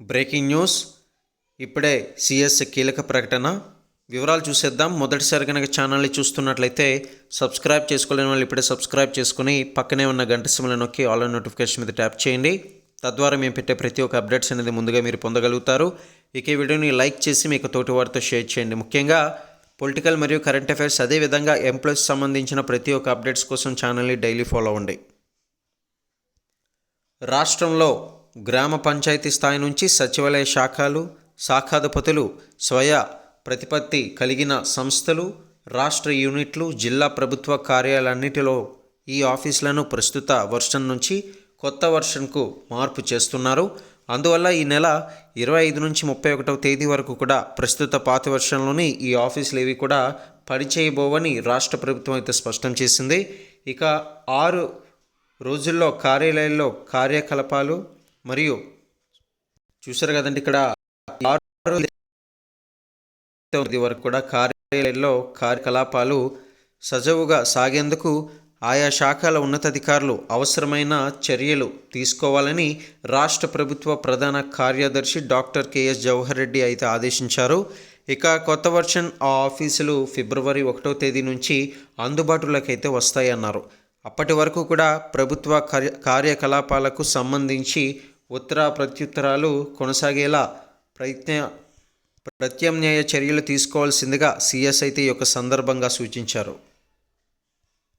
Breaking news. ఇప్పుడే CS కీలక ప్రకటన. వివరాలు చూసేద్దాం. మొదటిసారి కనుక ఛానల్ని చూస్తున్నట్లయితే సబ్స్క్రైబ్ చేసుకోలేని వాళ్ళు ఇప్పుడే సబ్స్క్రైబ్ చేసుకుని పక్కనే ఉన్న గంట సిమ్లో నొక్కి ఆల్ నోటిఫికేషన్ మీద ట్యాప్ చేయండి. తద్వారా మేము పెట్టే ప్రతి ఒక్క అప్డేట్స్ అనేది ముందుగా మీరు పొందగలుగుతారు. ఇక ఈ వీడియోని లైక్ చేసి మీకు తోటి వారితో షేర్ చేయండి. ముఖ్యంగా పొలిటికల్ మరియు కరెంట్ అఫైర్స్ అదేవిధంగా ఎంప్లాయీస్ సంబంధించిన ప్రతి ఒక్క అప్డేట్స్ కోసం ఛానల్ని డైలీ ఫాలో అవ్వండి. రాష్ట్రంలో గ్రామ పంచాయతీ స్థాయి నుంచి సచివాలయ శాఖలు శాఖాధిపతులు స్వయ ప్రతిపత్తి కలిగిన సంస్థలు రాష్ట్ర యూనిట్లు జిల్లా ప్రభుత్వ కార్యాలన్నిటిలో ఈ ఆఫీసులను ప్రస్తుత వర్షన్ నుంచి కొత్త వర్షన్కు మార్పు చేస్తున్నారు. అందువల్ల ఈ నెల ఇరవై ఐదు నుంచి ముప్పై ఒకటవ తేదీ వరకు కూడా ప్రస్తుత పాత వర్షంలోని ఈ ఆఫీసులు ఇవి కూడా పనిచేయబోవని రాష్ట్ర ప్రభుత్వం అయితే స్పష్టం చేసింది. ఇక ఆరు రోజుల్లో కార్యాలయాల్లో కార్యకలాపాలు మరియు చూసారు కదండి ఇక్కడ వరకు కూడా కార్యాలయంలో కార్యకలాపాలు సజావుగా సాగేందుకు ఆయా శాఖల ఉన్నతాధికారులు అవసరమైన చర్యలు తీసుకోవాలని రాష్ట్ర ప్రభుత్వ ప్రధాన కార్యదర్శి డాక్టర్ కెఎస్ జవహర్ రెడ్డి అయితే ఆదేశించారు. ఇక కొత్త వర్షన్ ఆ ఆఫీసులు ఫిబ్రవరి ఒకటో తేదీ నుంచి అందుబాటులోకి అయితే వస్తాయన్నారు. అప్పటి వరకు కూడా ప్రభుత్వ కార్య కార్యకలాపాలకు సంబంధించి ఉత్తర ప్రత్యుత్తరాలు కొనసాగేలా ప్రయత్న ప్రత్యామ్నాయ చర్యలు తీసుకోవాల్సిందిగా సిఎస్ యొక్క సందర్భంగా సూచించారు.